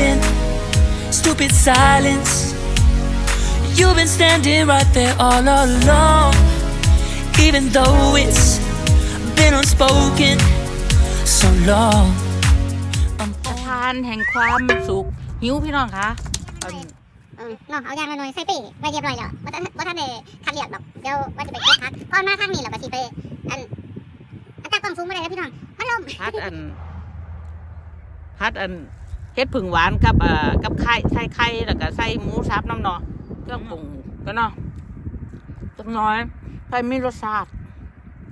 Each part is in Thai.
been stupid silence. You've been standing right there all along, even though it's been unspoken so long. I'm ประธานแห่งความสุขหิวพี่น้องคะอันเออเนาะเอายางละหน่อยใส่ปีไว้เรียบร้อยแล้วว่าท่านว่าท่านได้คัดเลือกดอกเดี๋ยวว่าจะไปเก็บพักพอมาทางนี้แล้วก็สิไปอันอันตรากล้องสูงไม่ได้นะพี่น้องพัดลม พัดอัน พัดอัน เฮ็ดผึ่งหวานกับเอ่อกับไข่ใส่ไข่แล้วก็ใส่หมูสับน้ำเนาะเครื่องปรุงก็เนาะจักหน้อยให้มีรสชาติ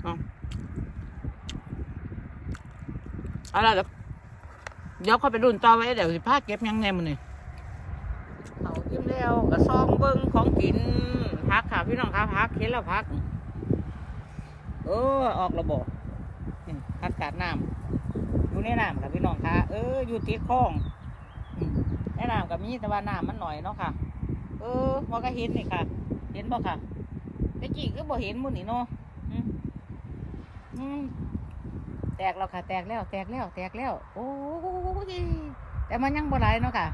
เอาเอาล่ะไรเดี๋ยวเขาไปรุ่นต่อไว้เดี๋ยวสิพาเก็บหยังแน่มื้อนี้เขายิ้มแล้วก็ซองเบิ่งของกินพักค่ะพี่น้องคะพักเห็นแล้วพัก เออออกระบบนี่พักกาดน้ำ อยู่ในน้ำค่ะพี่น้องค่ะ เอออยู่ติดคลองอืมในน้ำกับมีแต่ว่าน้ำมันหน่อยเนาะค่ะ เออพอก็เห็นนี่ค่ะ เห็นบ่ค่ะต่กี้ก็บ่เห็นมุนี่เนาะอืมแตกแล้วค่ะ แตกแล้ว แตกแล้ว แตกแล้ว โอ้ยแต่มันยังบ่ไหลเนาะค่ะ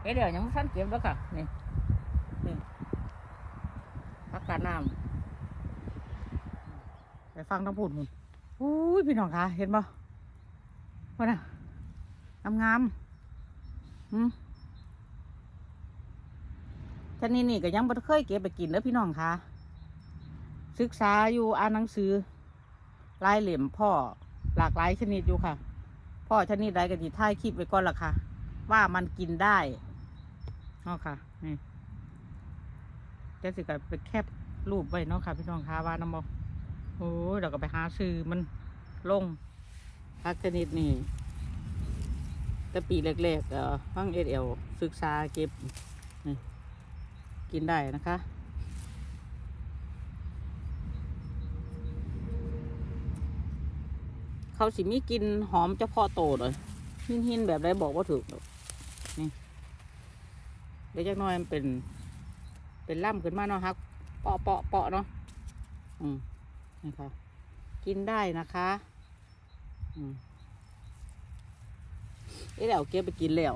เฮ้ยเดี๋ยวยังบ่ทันเก็บแล้วค่ะ นี่นี่พักกาดน้ำไปฟังทั้งพูดมุนอุ้ยพี่น้องคะเห็นบ่ ว่าน่ะงามงามๆหืมชนิดนี้ก็ยังบ่เคยเก็บไปกินแล้วพี่น้องคะศึกษาอยู่อ่านหนังสือลายเหลี่ยมพ่อหลากหลายชนิดอยู่ค่ะ พ่อชนิดใดก็จิท้ายคลิปไว้ก่อนละค่ะ ว่ามันกินได้เนาะค่ะนี่เดี๋ยวสิก็ไปแคบรูปไว้เนาะค่ะ พี่น้องคะว่าน้ำบ่โอ้ยเราก็ไปหาซื้อมันลง พักชนิดนี่แต่ปีแรกๆเอ่อฟังเอเอลศึกษาเก็บกินได้นะคะเขาสิมีกินหอมเฉพาะโตเลยหินหินแบบไรบอกว่าถูกหรอนี่เดี๋ยวจักน้อยมันเป็น เป็นล่ำขึ้นมาเนาะฮักเปาะเปาะเปาะเนาะอืมนะคะกินได้นะคะ เอ๊ะเดี๋ยวเก็บไปกินแล้ว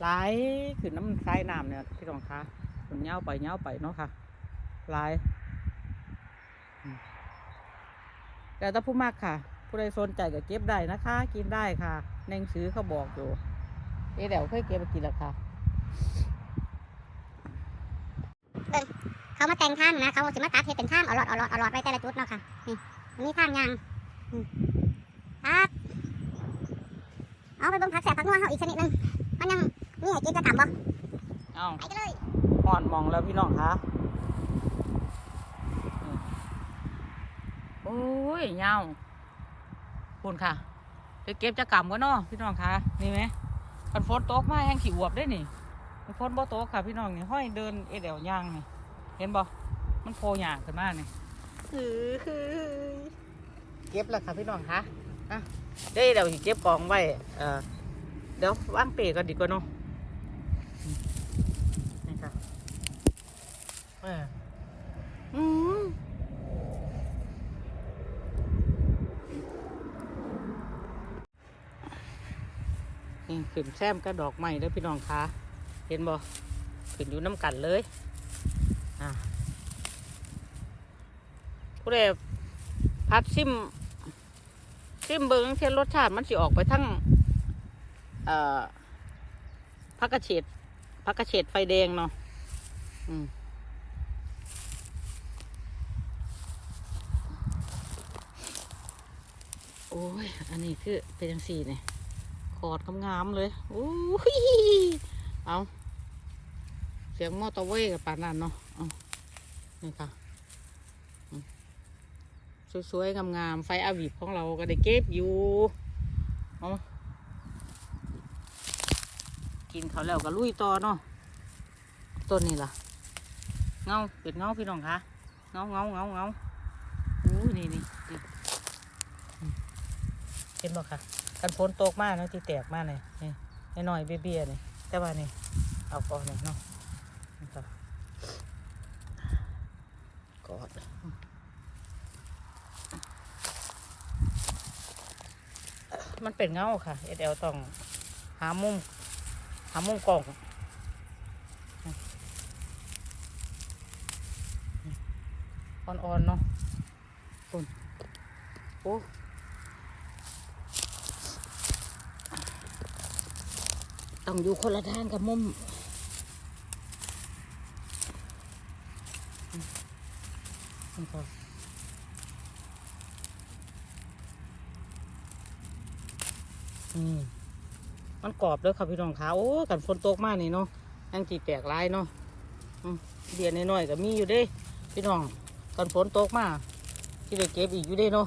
ไหลายขึ้นน้ำใต้น้ำเนี่ยพี่รองคะมันเงาไปเงาไปเนาะค่ะไหลายแต่ถ้าผู้มากค่ะ ผู้ใดสนใจก็เก็บได้นะคะ กินได้ค่ะในหนังสือเขาบอกอยู่เอ๊ะเดี๋ยวเคยเก็บไปกินแล้วค่ะเขามาแต่งทางนะเขาสิมาตัดเฮ็ดเป็นทางเอาหลอดอาหลอดอาหลอดไว้แต่ละจุดเนาะค่ะนี่มีทางยาง อืมครับเอาไปเบิ่งผักแสบผักนัวเฮาอีกชนิดหนึงมันยังมีให้กินจะกลับบ่เอ้าไปกันเลยหอนมองแล้วพี่น้องคะโอ้ยเงาคุณค่ะไปเก็บจะกำกันเนาะพี่น้องคะนี่ไหมคันฝนตกมาแห้งขี้อวบได้นี่คันฝนบ่ตกค่ะพี่น้องนี่ห้อยเดินเอเดวย่างนี่เห็นบ่มันโผล่หยางขึ้นมานี่เก็บแล้วค่ะพี่น้องคะอะเดี๋ยวเดี๋ยวสิเก็บกองไว้เอ่อเดี๋ยววางเปกันดีกว่าเนาะนี่ค่ะเอออืมนี่ขึ้นแซมกระดอกไม้แล้วพี่น้องคะเห็นบ่ขึ้นอยู่น้ำกันเลย อะผู้ใดพัดซิม ซิมเบิ้งเทียนรสชาติมันสิออกไปทั้งเอ่อพักกระเฉดพักกระเฉดไฟแดงเนาะอืมโอ้ย อันนี้คือเป็นยังสี่เนี่ยขอดงามๆเลยโอ้ยเอาเสียงมอเตอร์เวย์กับปานนั้นเนาะเอานี่ค่ะ สวยๆ งามๆ ไฟอาวิบของเราก็ได้เก็บอยู่เอกินเขาแล้วก็ลุยต่อเนาะต้นนี่ล่ะ เงาเป็นเงาพี่น้องคะเงาเงาเงาเงาอู้นี่นี่นี่เห็นบ่ค่ะกันพ้นตกมากนะที่แตกมากเลยนี่น้อยเบี้ยๆนี่แต่ว่านี่เอาก่อนนี่เนาะนี่ค่ะกอด มันเป็นเงาค่ะเอเดลต้องหามุม หามุมกล่องอ่อนๆเนาะคุณโอ้ต้องอยู่คนละทางกับมุมอืมนี่ก็อืม มัน กรอบเลยค่ะพี่น้องขาโอ้กันฝนตกมากนี่เนาะยังจีแตกลายเนาะเดียนน้อยๆก็มีอยู่เด้ พี่น้องกันฝนตกมากที่ได้เก็บอีกอยู่เด้เนาะ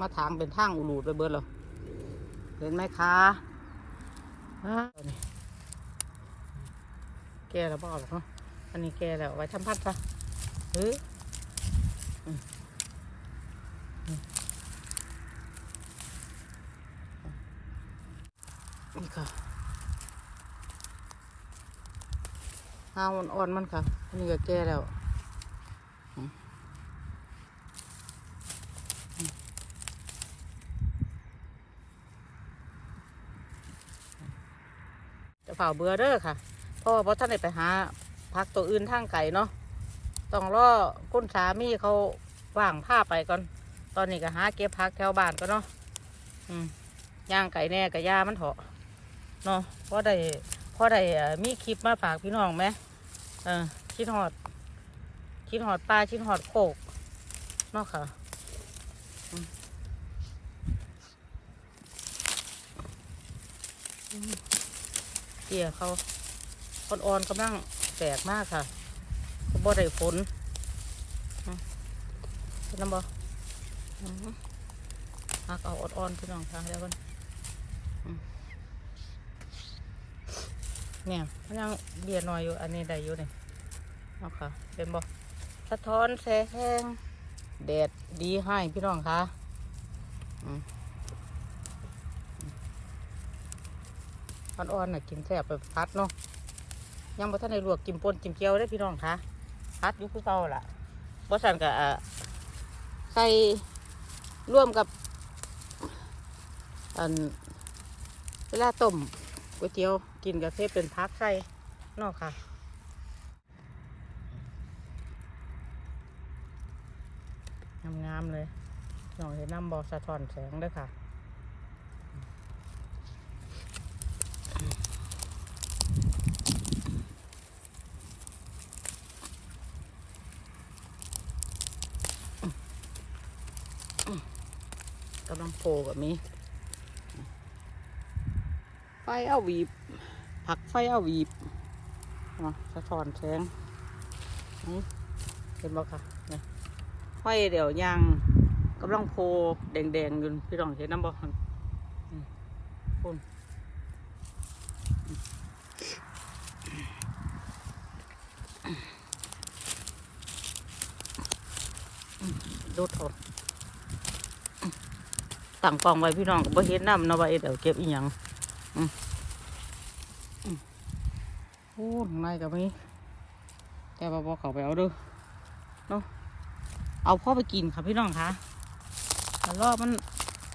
มาทางเป็นทางอุลูดไปเบิดแล้วเห็นไหมคะอ่าแก่แล้วบ่เอาหรอกเนาะอันนี้แก่แล้วเอาไว้ทำพัดซะเฮ้ย นี่ค่ะาอ่อนๆมันค่ะ อันนี้ก็แก่แล้วจะเผาเบื่อเด้อค่ะ เพราะว่าพอท่านได้ไปหาพักตัวอื่นทางไก่เนาะ ต้องรอคุณสามีเขาว่างผ้าไปก่อน ตอนนี้ก็หาเก็บพักแถวบ้านก็เนาะย่างไก่แน่กับยามันเถาะเนาะเพราะได้เพราะได้มีคลิปมาฝากพี่น้องไหม เออคิดหอด คิดหอดปลาคิดหอดโคกนาะค่ะเกี่ยเขาคนอ่อนๆกำลังแตกมากค่ะเขาบ่ได้ฝนเห็นน้ำบ่อหักเอาอ่อนๆพี่น้องค่ะแล้วกัน เนี่ยมันยังเบียร์น้อยอยู่ อันนี้ได้อยู่นี่เอาค่ะ เป็นบ่สะท้อนแสงแดดดีให้พี่น้องค่ะอืมอ่อนๆน่ะกินแซ่บไปพัดเนาะยังบ่ทันได้ลวกกินป่นกินเกี๊ยวได้พี่น้องค่ะพัดอยู่คือเก่าล่ะบ่สั่นก็อะใส่ร่วมกับอันเวลาต้ม ก๋วยเตี๋ยวกินกับเทเป็นพักใส่นอกค่ะงามๆเลยน้องเห็นน้ำบอสะท้อนแสงด้วยค่ะกำลังโผล่แบบนี้ เอาหวีบ ผักไฟเอาหวีบอ๋อสะท้อนแสงเห็นบ่ค่ะเนี่ยไฟเดี๋ยวยางกำลังโพแดงๆอยู่พี่รองเห็นน้ำบ่อืมพุ่นดูดเออกตั้งกล้องไว้พี่น้องก็บ่เห็นน้ำเนาะว่าเดี๋ยวเก็บอีหยังโอ้ข้างในก็มีแต่ว่าบอเขาไปเอาเด้อเนาะเอาพ่อไปกินค่ะพี่น้องคะแล้วรอบมัน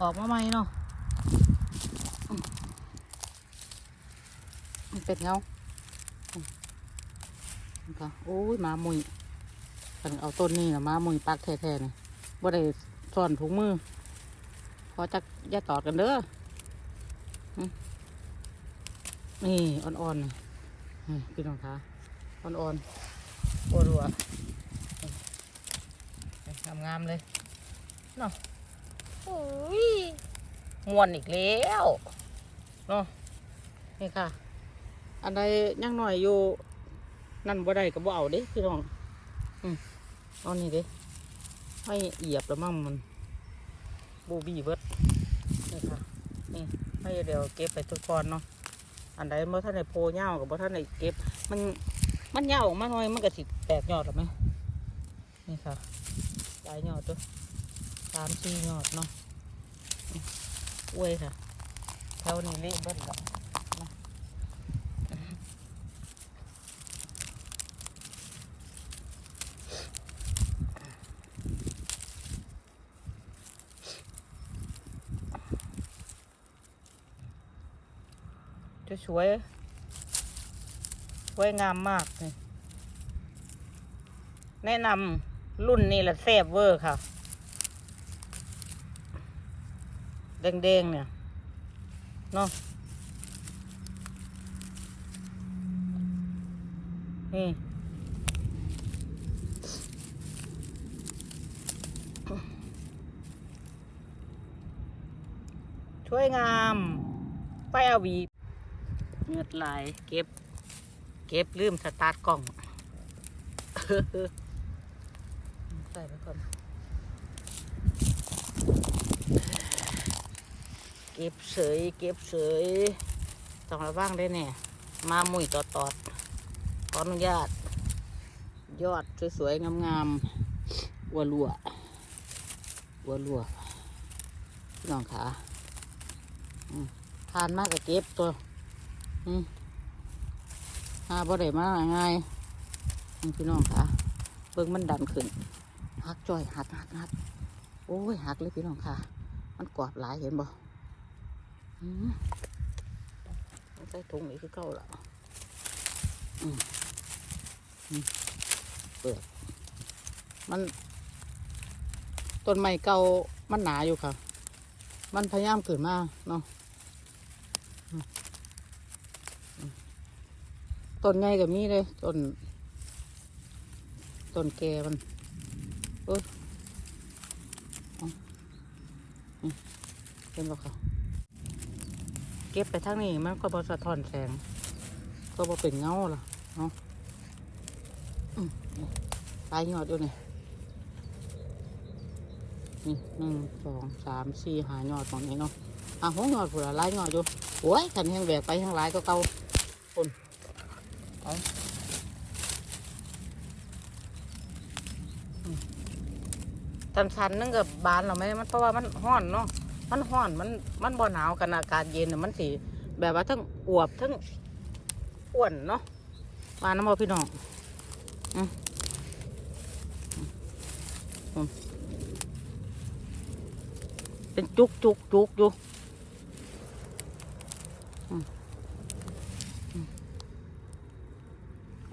ออกมาใหมเนาะมันเป็นเงาค่ะโอ้ยมามุยกันเอาต้นนี้นะมามุยปักแท้ๆนี่บ่ได้ซ่อนถุงมือพอจักอย่ตอดกันเด้อนี่อ่อนๆ พี่น้องคะอ่อนๆปัวรัวงามงามๆเลยเนาะโอ้ยมวนอีกแล้วเนาะนี่ค่ะ อันใดยังหน่อยอยู่นั่นบ่ได้ก็บ่เอาเด้พี่น้องอืมเอานี่เด้ให้เหยียบแล้วมั่งมันบูบี้เบิดนี่ค่ะนี่ให้เดี๋ยวเก็บไปทุกคนเนาะ อันใดบ่อท่านได้โพเน่ากับเมื่อท่านได้เก็บ มันมันเน่าออกมาหน่อยมันก็สิแตกยอดหรอไหมนี่ค่ะหลายยอดตัวสามสี่ยอดเนาะอวยค่ะแถวนี้เละเบิ้ลแล้วนะ จะ สวย สวยงามมากเลยแนะนำรุ่นนี้ละแซบเวอร์ค่ะ แดงๆเนี่ยเนาะนี่ช่วยงามไฟอาวี ดไลายเก็บ เก็บลืมสตาร์ทกล่องใส่ไปก่อนเก็บเสยเก็บเสยต้องระวังได้แน่มามุยตอดตอดๆขออนุญาต ยอดสวยๆ งามๆวัวลัววัวลัวพี่น้องขาทานมากกับเก็บตัว หาบ่ได้มาง่ายๆนี่พี่น้องขาเบิ่งมันดันขึ้นหักจ่อยหักหักหักโอ้ยหักเลยพี่น้องค่ะ มันกรอบหลายเห็นบ่อืมใส่ถุงนี่คือเก่าละอืมอืมเปิดมันต้นไม้เก่ามันหนาอยู่ค่ะ มันพยายามขึ้นมาเนาะ ต้นใหญ่ก็มีเลยต้นต้นแก่มันเออเอาอืมเห็นบ่ค่ะเก็บไปทางนี้มันก็บสะท้อนแสง ก็บ่เป็นเงาล่ะเนาะอืมนี่ลายยอดอยู่นี่นี่หนึ่งสองสามสี่หายอดของนี้เนาะอะหัวยอดผู้ละลายยอดอยู่โอ้ยขันแห้งแบกไปทางหลายก็เก่า เอาอืมสันๆนึงกับบานหรอไหมมันเพราะว่ามันห้อนเนาะมันห้อนมันมันบ่หนาวกันอากาศเย็นน่ะมันสีแบบว่าทั้งอวบทั้งอ้วนเนาะมาน้ำมอพี่น้องอืมอืมเป็นจุกจุกจุกอยู่อืมอืม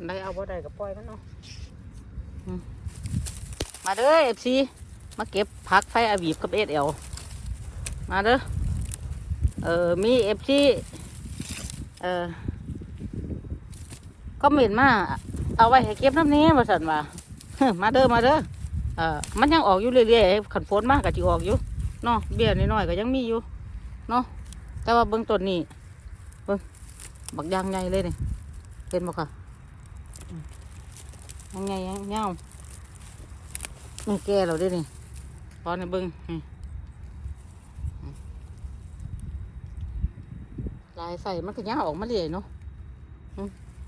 อันใดเอาบ่ได้ก็ปล่อยมันเนาะมาเด้อเอฟซีมาเก็บผักไฟอาบีบกับเอสเอลมาเด้อเออมีเอฟซีเออก็เหม็นมาเอาไว้ให้เก็บน้ำนี้มาสั่นว่ามาเด้อมาเด้อเออมันยังออกอยู่เรื่อยๆขันฝนมากก็จะออกอยู่เนาะเบี้ยน้อยๆก็ยังมีอยู่เนาะแต่ว่าเบื้องต้นนี่เบิ่งบักยางใหญ่เลยเนี่ยเห็นบ่ค่ะ ยางใหญ่ยางเงาวนี่แก่เราได้นี่พอในเบิ้งลายใส่มันก็ย่าออกมาเลยเนาะ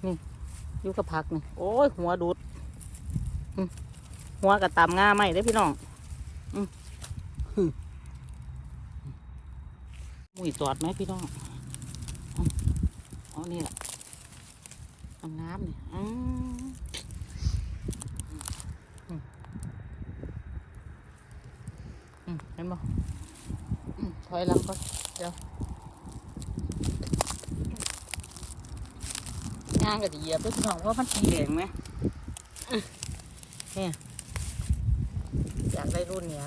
นี่อยู่กับผักนี่ โอ้ย หัวดูด หัวกับตามง่าไหมได้พี่น้องอมหึมุยตอดไหมพี่น้องอ๋อนี่แหละงามๆนี่อืมอืมอืม เห็นบ่ถอยหลังก่อนเดี๋ยวงานก็จะเหยียบด้วยพี่น้องว่ามันสีแดงไหมเนี่ยอยากได้รุ่นเนี้ย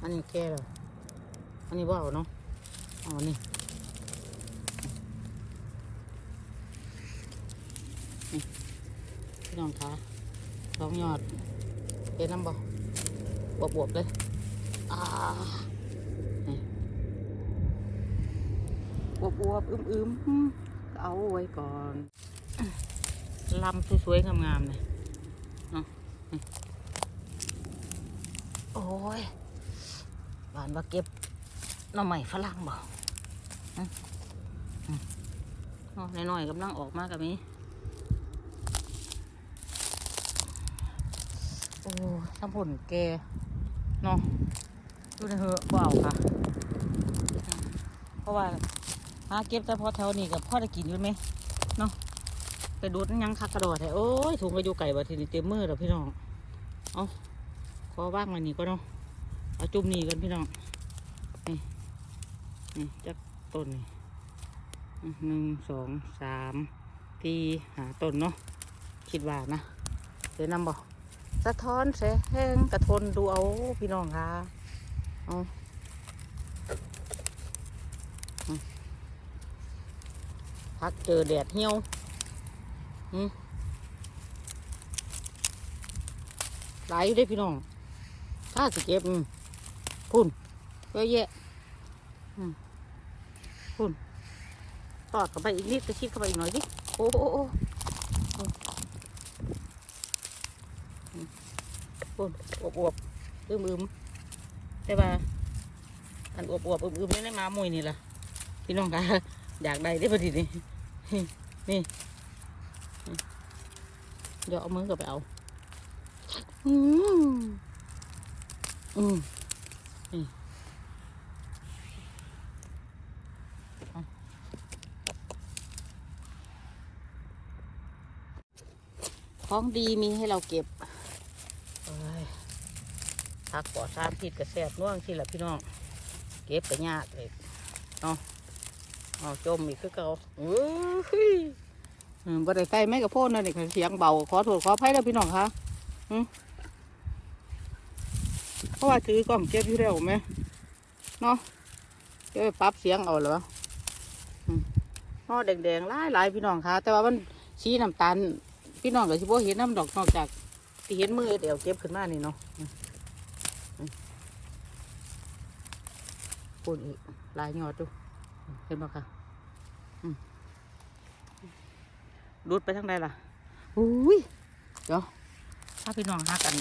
อันนี้แก่แล้วอันนี้ว่าวเนาะอาอันนี้นี่ พี่น้องคะสองยอดเป็นน้ำบ่บวบๆเลยอ่านี่อวบวบๆอึมอึมๆเอาไว้ก่อนลำสวยๆงามๆเลยเนาะโอ้ยหวานว่าเก็บน่อใหม่ฝรั่งบ่อืมอืมอ๋อน้อยๆกำลังออกมากับนี้ โอ้ทั้งผลแกเนาะดูในเหอะบ่เอาค่ะ เพราะว่าหาเก็บแต่พอแถวนี้กับพ่อได้กินอยู่ไหมเนาะไปดูดยังคักกระโดดแต่โอ้ยถุงกระยูไก่บาทีนี้เต็มมือแล้วพี่น้องเอาขอว่างมานี่ก็เนาะเอาจุ่มนี่กันพี่น้องนี่นี่จักต้นนี่หนึ่งสองสามตีหาต้นเนาะคิดว่านะเดี๋ยวนำบอก สะท้อนแสงกระทนดูเอาพี่น้องค่ะเอาพักเจอแดดเหี่ยวหลายอยู่เด้พี่น้อง ถ้าสิเก็บพุ่นเยอะแยะพุ่นตอดเข้าไปอีกนิดจะชิดเข้าไปอีกหน่อยดิโอ้โอ้อืม พุ่นอวบอวบอึมอึมๆได้ป่ะอันอวบอวบอึมอึมๆนี่ได้มามุยนี่ล่ะ พี่น้องคะอยากได้ได้พอดีนี่นี่นี่เดี๋ยวเอามือกับไปเอา อืมอืมนี่เอาของดีมีให้เราเก็บ ผักปลอดสารพิษกระแสบน่วงที่ละพี่น้อง เก็บก็ยากเลยเนาะเอาจมอีกคือเก่าเอ้ยอืมบ่ได้ใส่ไม่กระโพดนะนี่ค่ะเสียงเบาขอโทษขออภัยแล้วพี่น้องคะเพราะว่าถือกล้องเก็บอยู่แล้วไหมเนาะเดี๋ยวปปรับเสียงเอาเหรออืมเนาะแดงๆหลายหลายพี่น้องคะแต่ว่ามันสีน้ำตาลพี่น้องก็สิบ่เห็นน้ำดอกนอกจากที่เห็นมือเดี๋ยวเก็บขึ้นมานี่เนาะอืมอืม พูดอีกหลายยอดดูเห็นบ่คะอืมรูดไปทางใดล่ะอุ้ยเดี๋ยวถ้าพี่น้องหากัน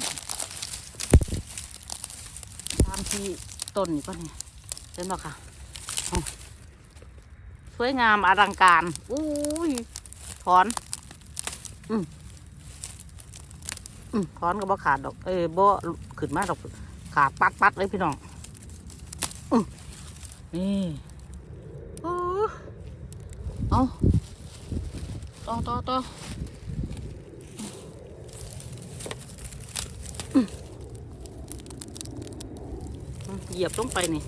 ตามที่ต้นนี่ก็นี่เห็นบ่ค่ะอ้าวสวยงามอลังการอุ้ยถอน อืมอืมถอนก็บ่ขาดดอก เอ้ยบ่ขึ้นมาดอกขาดปัดปัดเลยพี่น้องอืม นี่โอ้เอาต่อต่อต่อเหยียบลงไปนี่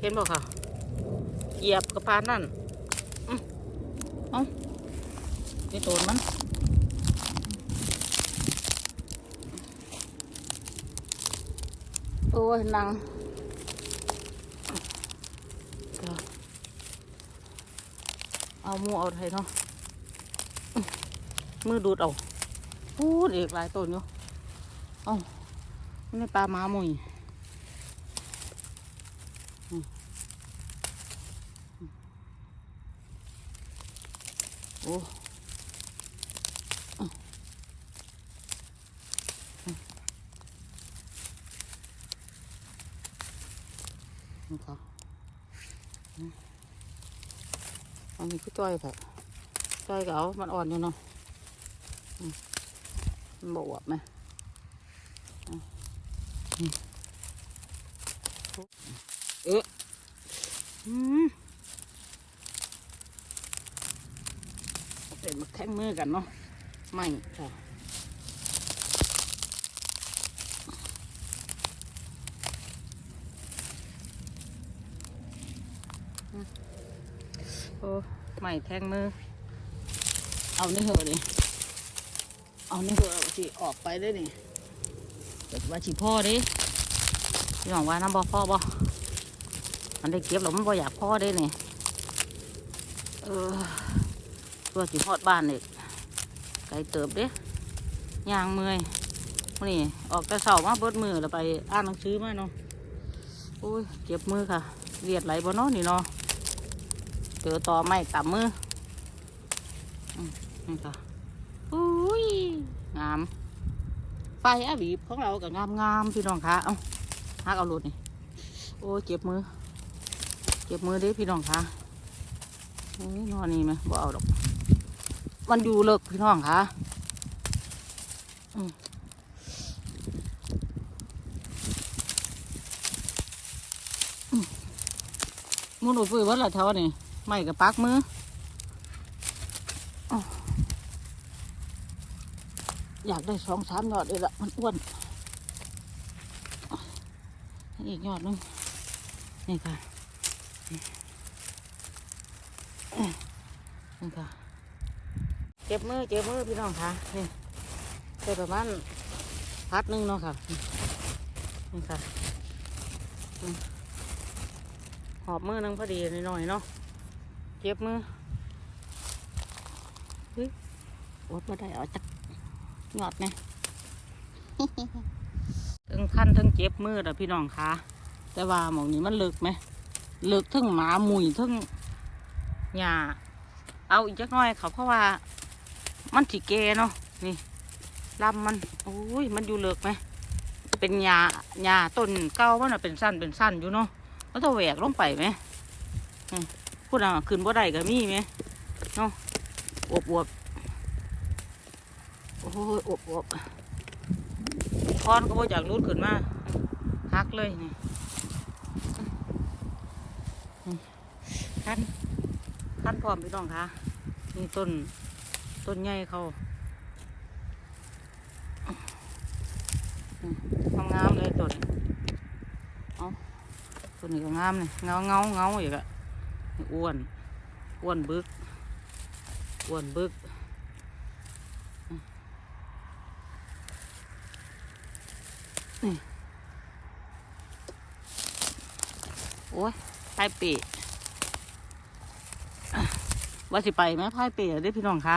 เห็นบ่ค่ะ เหยียบกระพานนั่นอืมเอานี่โตนมันโอ้ยนังก็ เอามูเอาไทยเนาะอื้อมือดูดเอาพูดอีกหลายต้นอยู่เอาไม่ปลาหมาหมุยโอ้อื้อนี่ค่ะอืมอันนี้คือ จ้อยค่ะจ้อยก็เอามันอ่อนอยู่เนาะมันบวบไหมเออเป็นมาแข่งมือกันเนาะไม่ค่ะโอ้ ไม่แทงมือ เอานี่เหอะดิเอานี่เหอะเอาสิออกไปได้นี่เกิดว่าฉีพ่อดิพี่น้องว่าน้ำบ่พ่อบ่มันได้เก็บแล้วมันบ่อยากพ่อได้นี่เออตัวสิฮอดบ้านเนี่ไกลเติบเด้ยางเมื่อยนี่ออกแต่เช้ามาเบิดมือแล้วไปอ่านหนังสือมาเนาะโอ้ยเจ็บมือค่ะเลียดไหลบ่เนาะนี่เนาะ จอต่อไม้กับมือนี่ค่ะอุ้ยงาม ไฟอาบีบของเราก็งามงามพี่น้องคะเอาฮักเอาหลุดนี่โอ้เจ็บมือ เจ็บมือเด้พี่น้องคะโอ้ยนอนนี่ไหมบ่เอาดอก มันอยู่เลิกพี่น้องคะมอืมมุนอุดฟื้นวัดละเท่านี่ ไม่กับปักมืออยากได้สองสามยอดเลยละมันอ้วน อีกยอดหนึงนี่ค่ะนี่ค่ะเจ็บมือเจ็บมือพี่น้องค่ะนี่ใส่ประมาณพัดหนึงเนาะค่ะนี่ค่ะหอบมือหนึงพอดีนิดหน่อยเนาะ จ็บมือเฮ้ยอดมาได้เอาจักยอดไงถึงขั้นถึงเจ็บมือแล้วพี่น้องคะแต่ว่าหมองนี้มันเลิกไหมเลิกทั้งหมาหมุยทั้งหญ้าเอาอีกจักน่อยเขาเพราะว่า มันถีเกเนาะนี่ลำมันโอ้ยมันอยู่เลิกไหมเป็นหญ้าหญ้าต้นเก้ามันน่ะเป็นสั้นเป็นสั้นอยู่เนาะแล้วถ้าแหวกลงไปไหม พูดอะขึ้นบ่ได้ก็มีไหมเนาะอวบอวบโอ้ยอวบอวบคอนก็บ่อยากรุดขึ้นมาฮักเลยนี่นี่ขั้นขั้นพร้อมพี่น้องคะนี่ต้นต้นใหญ่เขาอืมงามเลยต้นเอาต้นนี้ก็งามเลยเงาเงาเงาอีกอะนี่ อ้วน อ้วนบึก อ้วนบึก โอ้ยพายเปะว่าสิไปไหมพายเปะเด้พี่น้องคะ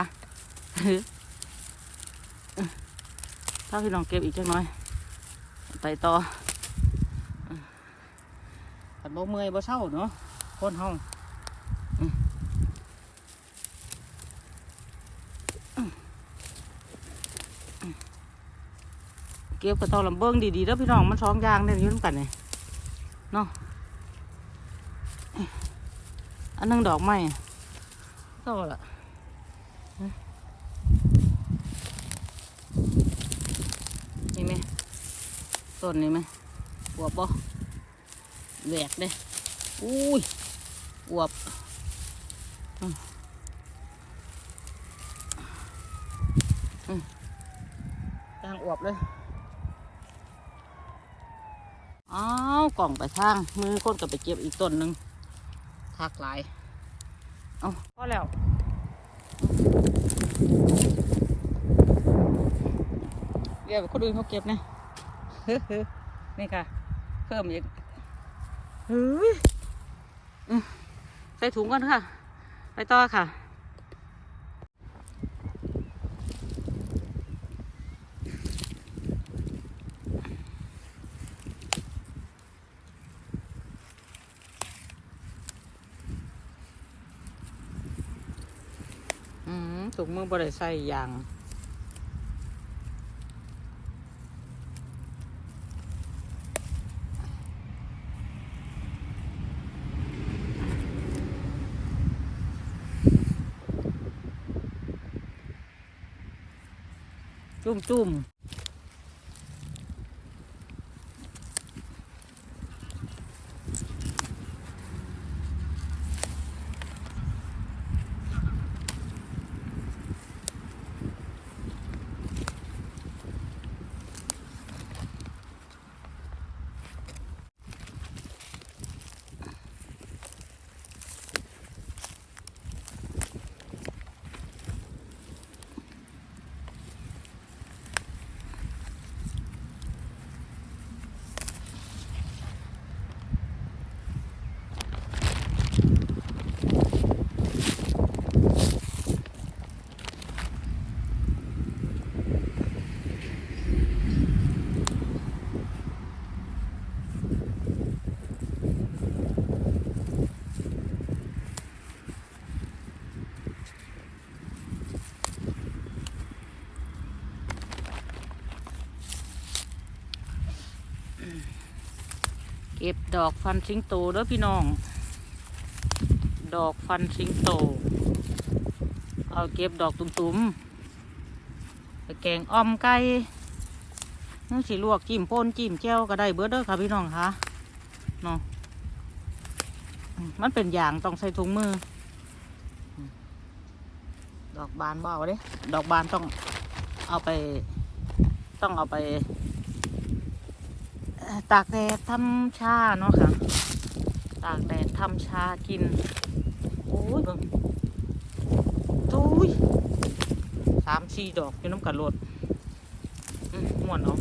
ถ้าพี่น้องเก็บอีกจังน้อย ไปต่อแต่บ่เมื่อยบ่เศร้าเนาะคนห้อง เก็บกระตอลำเบิ้งดีๆแล้วพี่น้องมันสองยางเนี่ยอยืนกันเนี่ยเนาะอันนึงดอกไม้โตละนี่ไหมต้นนี่ไหมอวบบ่แหวกเด้อุ้ยอวบอืมอืมย่างอวบเลย อ้าวกล่องไปทาง มือคนก็ไปเก็บอีกต้นหนึ่งคักหลาย เอาพอแล้วเรียกคนอื่นเขาเก็บนะนี่ค่ะ เพิ่มอีกเฮ้ยใส่ถุงก่อนค่ะ ไปต่อค่ะ อืมถุงมือ บริใส่ยางจุ่มจุ่ม ดอกฟันสิงโตเด้อพี่น้อง ดอกฟันสิงโต เอาเก็บดอกตุ่มๆ ไปแกงอ่อมไก่นี่สิลวกจิ้มป่นจิ้มแจ่วก็ได้เบิดเด้อค่ะพี่น้องคะเนาะอืมมันเป็นอย่างต้องใส่ถุงมือ ดอกบานบ่เอาเด้ ดอกบานต้องเอาไป ต้องเอาไป ตากแดดทำชาเนาะค่ะ ตากแดดทำชากิน โอ้ยบิ่งทุยสามสี่ดอกอยู่น้ำกันรดมม่วนเนาะ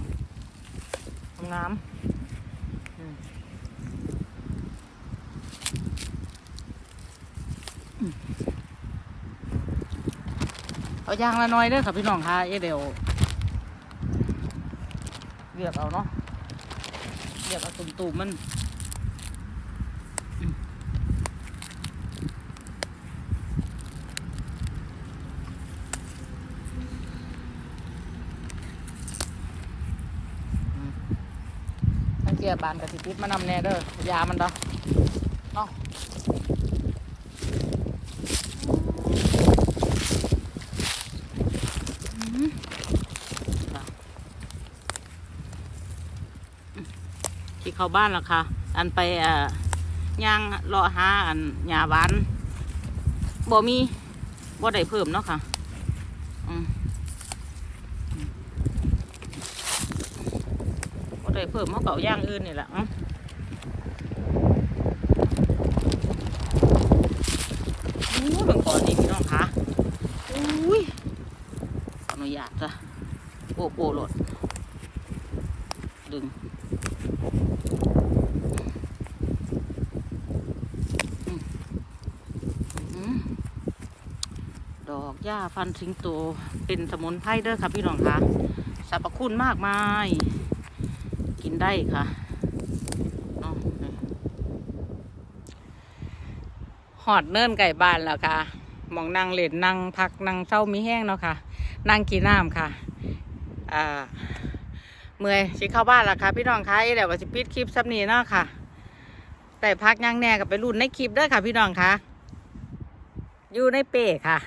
งามอืมอืมเอายางละน้อยเด้อค่ะพี่น้องค่ะเอเดี๋ยวเรียกเอาเนาะ เดี๋ยวเอาตุ่มๆมันตั้งเกียบานกับสิติดมานำแน่เด้อยามันเด้อกเนาะอืมน่ะอืมที่ เข้าบ้านแล้วค่ะ อันไปอ่อย่างรอหาอันหญ้าหวานบ่มีบ่ได้เพิ่มเนาะค่ะบ่ได้เพิ่มเขาเก่าย่างอื่นนี่แหละอะโอ้ยเบิ่งก่อนนี่พี่น้องคะอุ้ยขออนุญาตจ้ะโอ้โปโหลด ดึงอืมอืมดอก หญ้าฟันสิงโตเป็นสมุนไพรเด้อค่ะพี่น้องคะสรรพคุณมากมาย กินได้ค่ะเนาะหอดเนิ่นไก่บ้านแล้วค่ะมองนั่งเล่นนั่งพักนั่งเศร้ามีแห้งเนาะค่ะนั่งกินน้ำค่ะอ่าเมื่อยสิเข้าบ้านแล้วค่ะพี่น้องคะเดี๋ยวว่าสิปิดคลิปซับนี้เนาะค่ะแต่พักย่างแน่กับไปรุ่นในคลิปด้อค่ะพี่น้องคะ อยู่ในเป้ค่ะ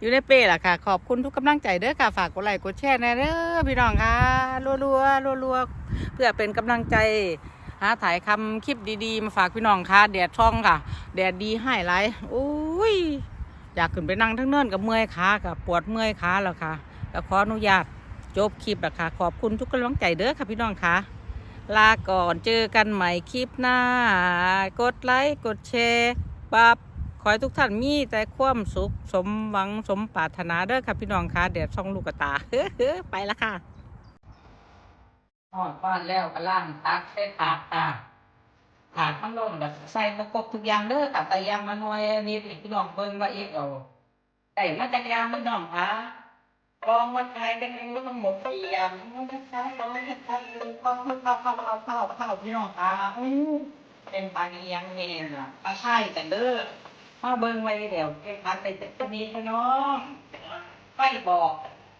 อยู่ในเป้ล่ะค่ะ ขอบคุณทุกกำลังใจเด้อค่ะ ฝากกดไลค์กดแชร์นะเด้อพี่น้องค่ะ รัวๆรัวๆเพื่อเป็นกำลังใจหาถ่ายคำคลิปดีๆ มาฝากพี่น้องค่ะ แดดช่องค่ะ แดดดีให้ไรโอ้ย อยากขึ้นไปนั่งทั้งเนินกับเมื่อยขากับปวดเมื่อยขาแล้วค่ะก็ขออนุญาตจบคลิปแล้วค่ะ ขอบคุณทุกกำลังใจเด้อค่ะพี่น้องค่ะ ลาก่อนเจอกันใหม่คลิปหน้า กดไลค์กดแชร์ปับ ขอให้ทุกท่านมีแต่ความสุขสมหวังสมปรารถนาเด้อค่ะพี่น้องค่ะเดี๋ยวช่องลูกกระตาไปล้วค่ะนอนบ้านแล้วก็ล่างตักใส่ถาดตาถาดทั้งลมแบบใส่ประกบทุกอย่างเด้อค่ะแต่ยังมาหน่อยอันนี้พี่น้องเบิ่งว่าเอกเอาได้มาจากยางพี่น้องค่ะลองมาขายกันเองมันหมดปีอย่างมันใช้ลองให้ทำเลยเข้าเข้าเข้าเข้าเข้าเข้าพี่น้องค่ะเป็นปลาเลี้ยงเองอะปลาไข่กันเด้อ มาเบิ่งไว้เดี๋ยวเก็บพักไปแต่ตัวนี้ค่ะน้องไปบอก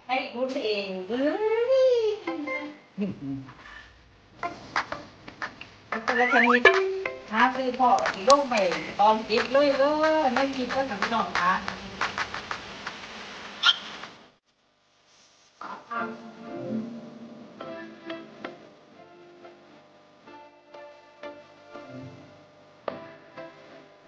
ให้รู้เองเอ้ยแล้วคันนี้หาซื้อพ่อที่ลงไปตอนติดเลยเลยไม่กินก็ถึงน้องค่ะ